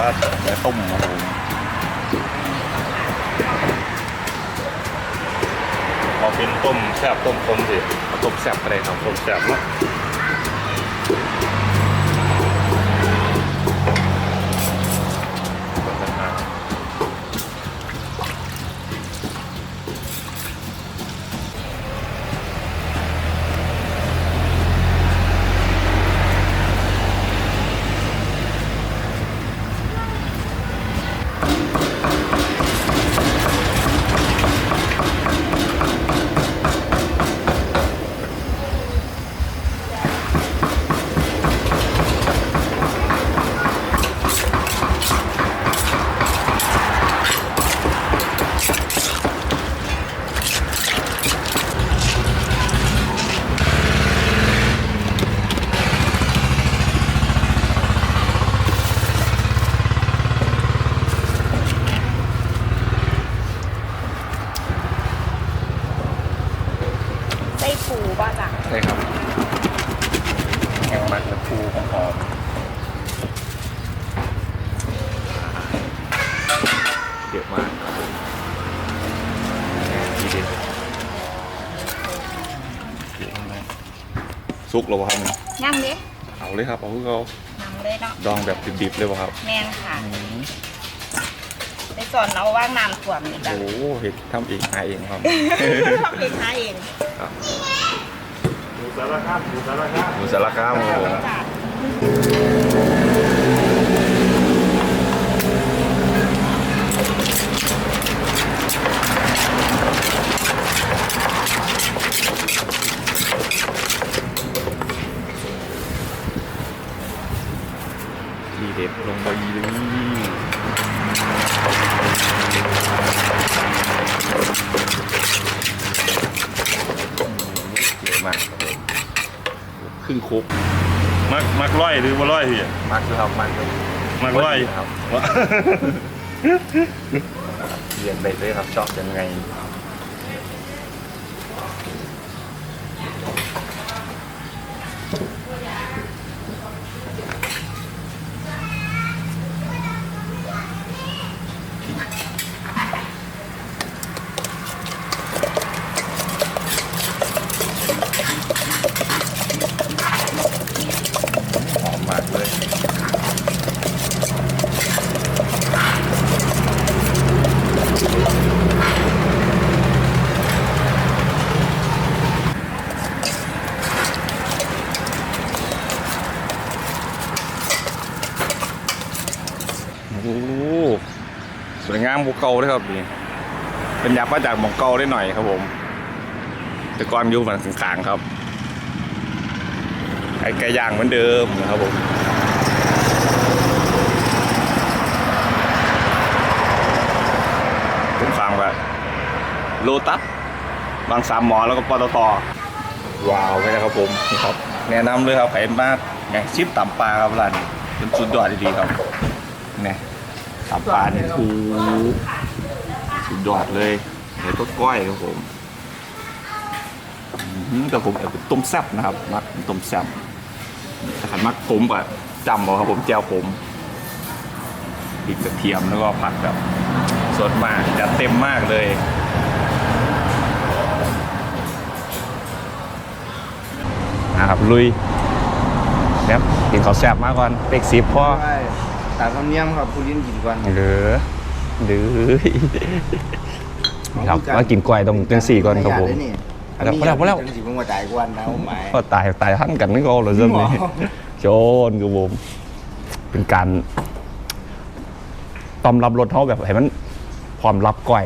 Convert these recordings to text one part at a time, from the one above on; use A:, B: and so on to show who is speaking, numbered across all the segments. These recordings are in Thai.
A: ว่าเนื้อต้มครับผมเอาเป็นต้มแซ่บต้มคมสิเอาต้มแซ่บอะไรครับต้มแซ่บเนาะ ซุกแล้วบ่ครับเนี่ย
B: ย่างเด้
A: เอาเลยครับ เอาคือเขา
B: นำเลยเนาะ
A: ดองแบบดิบๆเลยบ่ครับ
B: แมนค่ะ
A: อืม
B: ไปสอนเราว่างน้ำท่วมนี่จ้ะ
A: โอ้โหเห็ดทำเองหาเองครับ
B: ทำเองหาเอง
A: ครับ
C: หมูสารคามหมูสารคาม
A: หมูสารคามครับผม
B: จ้ะ
A: ทีเด็ดลงไปเลยเยอะมากครับผมครึ่งคุก
C: มักมักร้อยหรือบ่ร้อยพี่
A: มากคือครับมากเลย
C: มักร้อย
A: ครับ เรียนไปเลยครับชอบยังไง หอมมากเลย โอ้โห สวยงามภูเขาเลยครับนี่เป็นยับมาจากหมองเกาได้หน่อยครับผม แต่ก่อนอยู่ฝั่งขางๆครับไอ้ไก่ย่างเหมือนเดิมนะครับผมผมฟังแบบโลตัสบางสามหมอแล้วก็ปตทว้าวไปนะครับผมนี่ครับแนะนำเลยครับไข่มากอย่ชิปต่ำปลาครับร้านเป็นสุดยอดดีๆครับเนี่ย ต่ำปลาเนี่ยถูสุดยอดเลยเดี๋ยวก็ก้อยครับผมอืมแต่ผมเอาเป็นต้มแซ่บนะครับ มักต้มแซ่บแต่ขันมักผมแบบจำบอกครับผมแจวผมพริกกระเทียมแล้วก็ผัดแบบสดมากจัดเต็มมากเลยนะครับลุยครับกินข้าวแซ่บมาก่อนเป็กสิบพ่อ
D: ตามธรรมเนียมครับผู้ลิ้นกินก่อน
A: หรือหรือครับว่ากินกล้วยต้องเป็นสี่ก่อนครับผมแล้วพอแล้วพอแล้ว
D: จังสิผมว่าตายกวนนะผมหมาย
A: ก็ตายตายหั่นกันนี่ก็เลยเรื่องนี้
D: หมอ
A: โจนครับผมเป็นการตอมรับรสเขาแบบให้มันพร้อมรับก้อย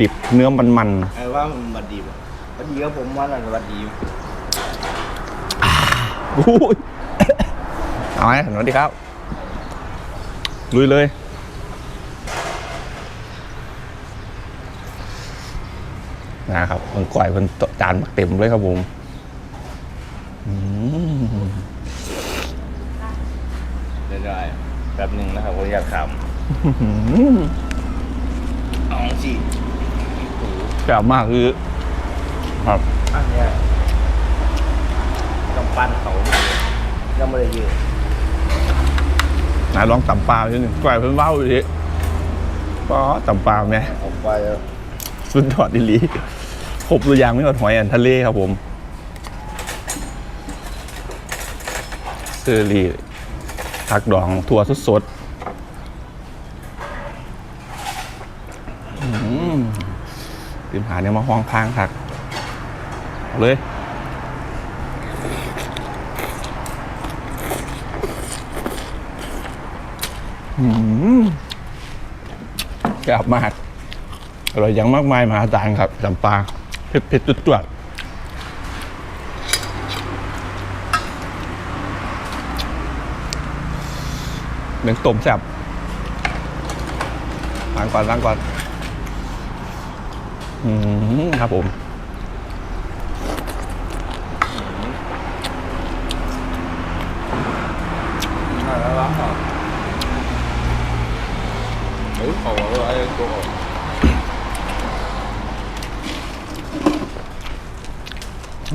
A: ดิบๆ เนื้อมัน
D: เออว่ามันบัดดีบ่บัดดีกับผมว่านั่นบัดดี
A: ๆอุ้ยเอาไหมสวัสดีครับ ลุยเลย นะครับมันก่อยมันจานเต็มเลยครับผมอืม
D: ได้
A: แป๊บหนึงนะครับผมอยากท
D: ๆเอาสิำ
A: แซ่บมากคือครับ
D: อันเนี้ยต้องปั้นเขายังไม่ได้เยอะ
A: นาลองตำปลาทีหนึ่งก่อยเพิ่นเว้าอยู่ทีป้อตำปลาแม่
D: ออกไปแล้ว
A: สุดยอดดีหลีครบหรือยังไม่หมดหอยอันทะเลครับผมเซอรี่ผักดองถั่วสดๆอืมติมหาเนี่ยมาห้องค้างคักเอาเลย อืมแซ่บมากอร่อยอย่างมากมายมหาศาลครับจำปาเผ็ดเผ็ดจุดจวดหนึ่งต้มแซ่บล้างก่อนล้างก่อน อืมครับผม
D: แล้ววะเฮ้ยขอว่าไอ้ตัวออก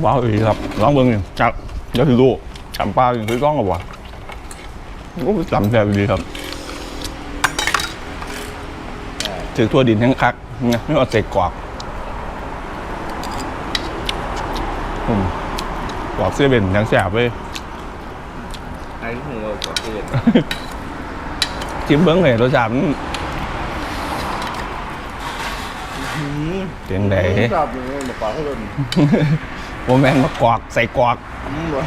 A: ว้าวอีกครับลองเบิ้งหนึ่งจับเดี๋ยวถือดูจำปลาอย่างคือกล้องกับว่าโอ้จำแซ่บดีครับถือทั่วดินทั้งคักนะไม่ว่าใส่กรอกอืมกรอกเสื้อเป็นทั้งแซ่บเลย
D: ไอ้หัวก็คือ
A: ชิมเบิ้งเลยรสชาติมันเป็นไง
D: ชอบอย่างนี้มาปากให้โดน
A: โมแมนมากรอกใส่กรอก
D: อืมบ่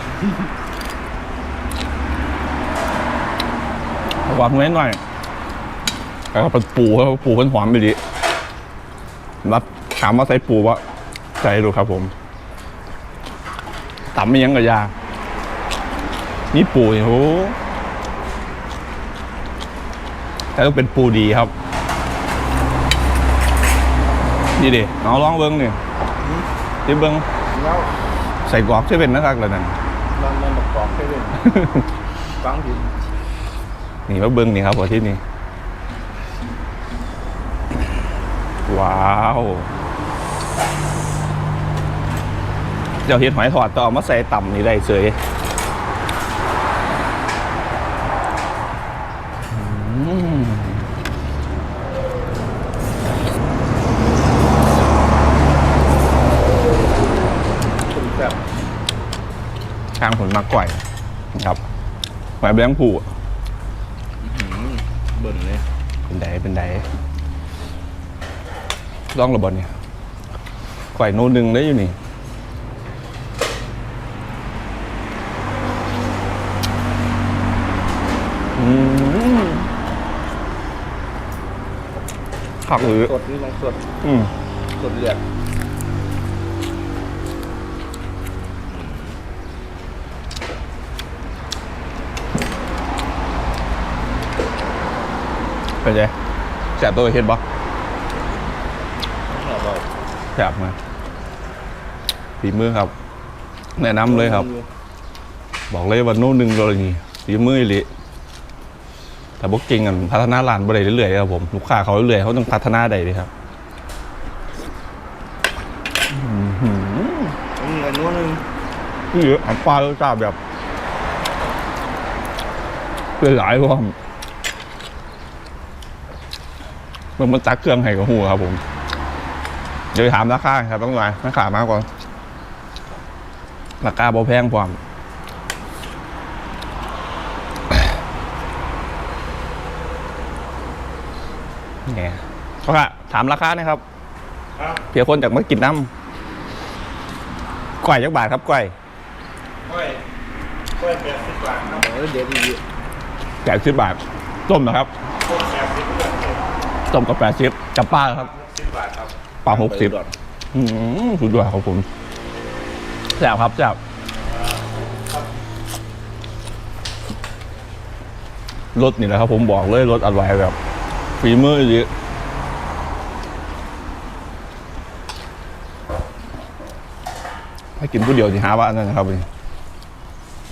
A: เอาความน้อยหน่อยแล้วก็เป็นปูครับปูเป็นหอมไปดิรับถามว่าใส่ปูวะใส่ดูครับผมตำไม่ยังกับยา นี่ปูโอ้แต่ต้องเป็นปูดีครับนี่ดิเอาลองเบิ้งนี่ที่เบิ้ง
D: แล้ว
A: ใส่กรอกใช่เป็นนะครับแล้วนั่น
D: มันมันมาปอกให้โดนฟังผิด
A: นี่มาเบิ้งนี่ครับหัวที่นี่ว้าวเจ้าเห็ดหอยถอดต่อมาใส่ต่ำนี่ได้เสยอืม
D: คุณแบบ
A: ทางผลมากก่อยครับหอยแบงค์ผู
D: เบิ่นเลย
A: เป็นไดเป็นไดลองระบอเนี่ยก่อยโนหนึ่งได้อยู่นี่อืมผักหรือ
D: สดนี่ต้องสด
A: อืม
D: สดเลือด
A: เป็นไงแสบตัวเฮ็ดบ่
D: เราบอก
A: แสบมาฝีมือครับ แนะนำเลยครับ บอกเลยว่าโน่นหนึ่งเลยนี่ฝีมืออีหลิแต่พวกเก่งกันพัฒนาร้านไปเรื่อยๆครับผมลูกค้าเขาเรื่อยๆเขาต้องพัฒนาได้เลยครับอื้อหือ
D: อืมอันนู้นนึง
A: นี่เยอะอันปลารสชาติแบบเป็นหลายพร้อ มมันมันจักเครื่องให้กับหูครับผมเดี๋ยวไปถามราคาครับต้องหน่อยราคามากกว่าราคาบ่แพงพร้อมเนี่ยเขาค่ะถามราคานะครับ
C: ครับ
A: เพียคนจากมากินน้ำก้อยยักบาทครับก้อย
C: กล้วยกล้วยแปดสิบบาทครับ
D: เออเดี๋ยวดี
A: แปดสิบบาทต้มนะครับ
C: กล้วยแปดสิบบาทครับ
A: ต้มกับแปดสิบกับป้าครับ
C: สิบบาทครับ
A: ปลาหกสิบอืมสุดยอดครับผมแซ่บครับแซ่บรสนี่แหละครับผมบอกเลยรสอร่อยแบบฝีมือเยอะถ้ากินผู้เดียวสิหาว่าอันนั้นนะครับนี่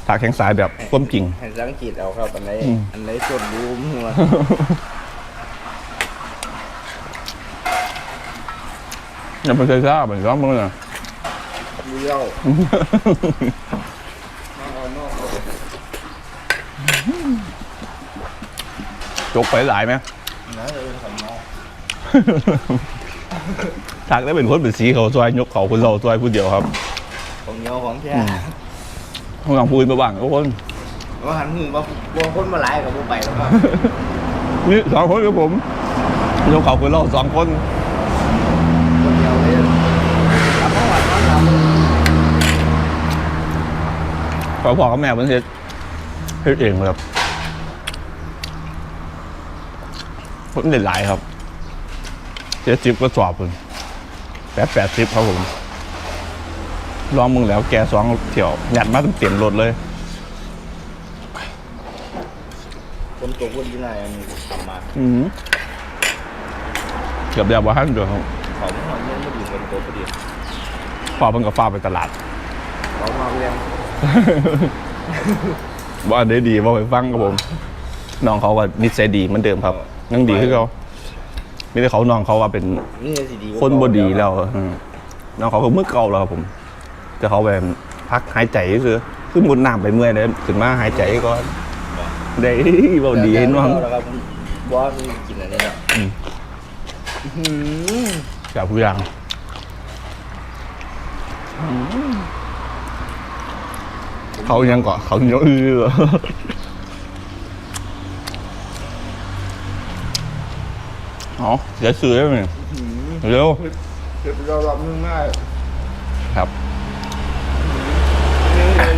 A: ถ้าแข็งสายแบบต้มจริง
D: ให้สังเกตเอาครับ อันไหน
A: อืม
D: อันไหนสดดูมัว
A: ยังไม่เคยทราบเหมือนกันมั้งนะ
D: เลี้ยว เอานอกเอา
A: จกไปหลายไหม
D: นะเออสำเนา
A: ทักได้เป็นคนเป็นสีเขาซอยยกเขาคนเราซอยผู้เดียวครับ
D: ของเหนียวของแท้
A: ต้องลองพูดมาบ้างทุกคน
D: ว่าหันมือว่าบัวคนมาหลายกับบัวไปแล้วก็
A: นี่สองคนกับผมยกเขาคนเราสองคน
D: คนเดียวเลยทำเมื่อวานนอนท
A: พ อพ่อกับแม่เพิ่นเฮ็ดเฮ็ดเองครับผมเด็ดหลายครับเจ็ดสิบก็สอบคุณแปดแปดสิบครับผมลองมึงแล้วแกสองเที่ยวยัดมาเต็มรถเลยำ
D: คนตัวคนที่ไหนอันนี้ทำมา
A: อืมเกือบเดียวว่าหันเดียวครับ
D: เขาไม่ทำเรื่องไม่ดีคนตัวพอดี
A: พ่อเพิ่งกับฟ้าไปตลาด
D: เขามาเรียน
A: ว่าได้ดีว่าไปฟังครับผมน้องเขาว่านิสัยดีเหมือนเดิมครับยังดีขึ้นเขาไม่ได้เขาน้องเขาว่าเป็น
D: นี่สิดี
A: คนบดีแล้วอืมน้องเขาก็มือเก่าแล้วครับผมแต่เขาแบบพักหายใจคือคือมุดน้ำไปเมื่อยเลยขึ้นมาหายใจก็ได้เบาดีให้น้อง
D: แล้วครับบอสมีกินอะไรเนี่ย
A: อืม
D: อืม
A: จากผู้ยัง เขายังเกาะเขายังอื้ออ๋อเดี๋ยวซื้อได้ไหมเร็ว
D: เก็บเราลำนึงง่าย
A: ครับ
D: นี่เลย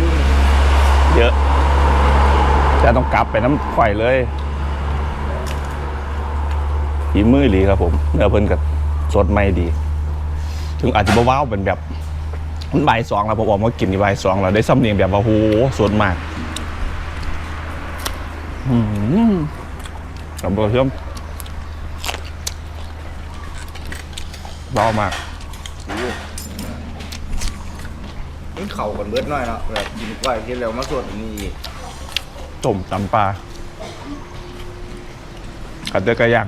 A: เยอะจะต้องกลับไปน้ำข่อยเลยฝีมือหลีครับผมเนื้อเพิ่นกับสดไม่ดี ถึงอาจจะบ่ว้าวเป็นแบบ มันบ่ายสองแล้วผมบอกว่ากินที่บ่ายสองแล้วได้ซ้ำเนียงแบบว่าโหสดมากอืมกับเบอร์เชื่อมว้าวมาก
D: มันเข่ากันเบิดหน่อยเนาะแบบกินกล้วยกินแล้วมาสวดอันนี้อีก
A: ต้มตำปลากัดเดือกระย่าง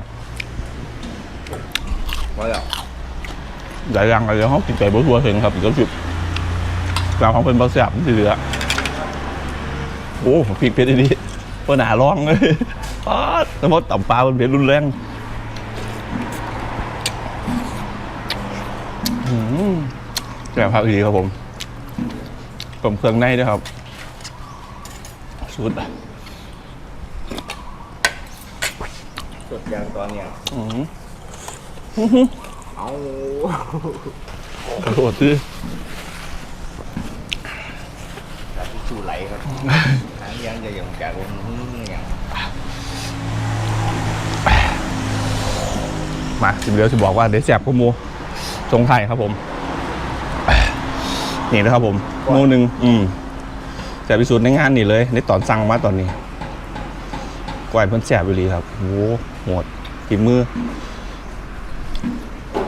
D: ว่าแล้ว
A: หลายอย่างอะไรเขากินใจบ่ทัวถึงครับก็จุด กลางของเป็นบะแสบที่เหลือโอ้พริกเผ็ดดีเพื่อหนาร้องเลยป๊าดแต่ว่าต่ำปลาเป็นเผ็ดรุนแรงแจ่วผักดีครับผมต้มเครื่องในด้วยครับสุด
D: สวดยางตอนเนี้ย
A: อืม
D: เอา
A: ขอโทษที่
D: จับสู่ไหล ครับ หางยางจะอย่างจากวงหึ่งอย่าง
A: มาสิเดียวจะบอกว่าเดี๋ยวแสบก็มูทรงไทยครับผม นี่นะครับผมโมหนึ่งอืมแสบพิสูจน์ในงานนี่เลยในตอนสั่งมาตอนนี้กวายเพิ่นแสบไปเลยครับโอ้โหโหดกินมือ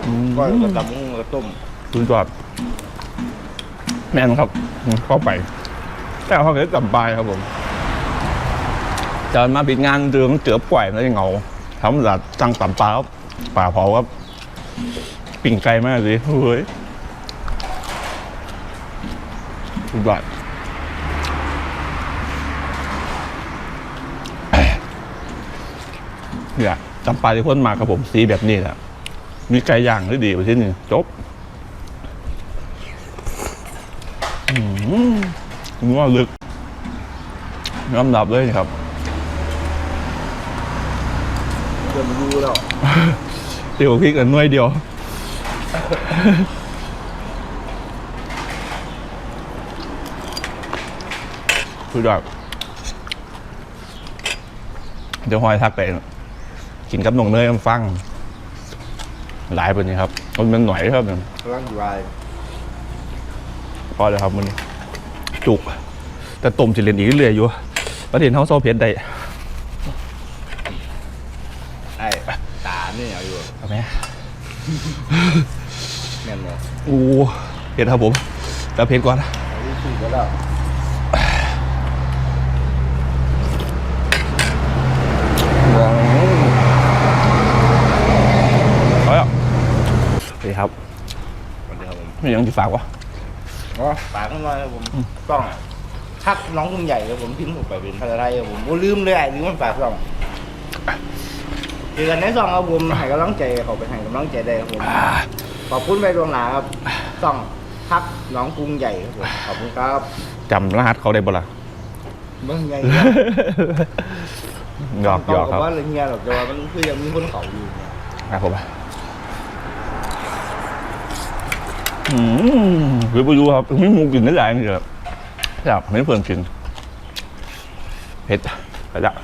A: อืม
D: ก้อยก็ตำมุ้งก็ต้ม
A: คุณจอดแม่นครับอืมเข้าไป แต่เขาเกิดจำปายครับผมจะมาปิดงานเดืองเจือป่วยแล้วยังเหงาทำจากจังต่ำปลาครับป่าเผาครับปิ่งไก่มากสิเฮ้ยสุดยอดเนี่ยจำปาที่พ่นมากับผมสีแบบนี้แหละมีไก่ย่างที่ดีไปที่นี่จบอืม นัวลึกน้ำดับเลยนี่ครับ
D: เกินรู้แล้ว
A: เดี๋ยวพริกกันหน่วยเดียวคือแบบเดี๋ยวหอยทักไปกินกับหนงเนยมันฟัง หลายเป็นนี้ครับ มันเป็นหน่อยครับเนี่ย
D: ร่างอยู่ไร
A: พอแล้วครับมันจุก แต่ต้มจะเรียนอีกเรื่อยๆอยู่ประเด็นเขาโซเพียนได้
D: ไอ้ตาเนี่ยเอาอยู่
A: เอาไหม
D: แม่นบ่
A: อู้เผ็ดครับผมแต่เผ็ดก่อน
D: เอาที่ชื่อก็แล้ว
A: เอาแล้วดีครับ
D: สวัสดีครับผม
A: ไม่ยังจะฝากวะ
D: อ๋อฝากกันหน่อยครับผมต้อง ทักน้องคุณใหญ่ครับผมพิมพ์ผมไปเป็นภาษาไทยครับผมโอ้ลืมเลยไอ้ลืมมันฝากต้องเจอกันในซองครับผมให้กำลังใจเขาไปให้กำลังใจได้ครับผม
A: อ่า
D: ขอบคุณไปดวงหนาครับซองพักหน้องกรุงใหญ่ครับผมขอบคุณครับ
A: จำรหัสเขาได้บ่ล่ะ
D: เมืองใหญ่
A: หยอกหยอกครับ
D: ว่าเรื่องเงี้ยหรอกแต่ว่ามันคือยังมีคนเขาอยู่
A: ครับผมอืมหรือไปดูครับไม่มูกินได้หลายนี่ครับ อยากให้เพื่อนกินเผ็ดไปละ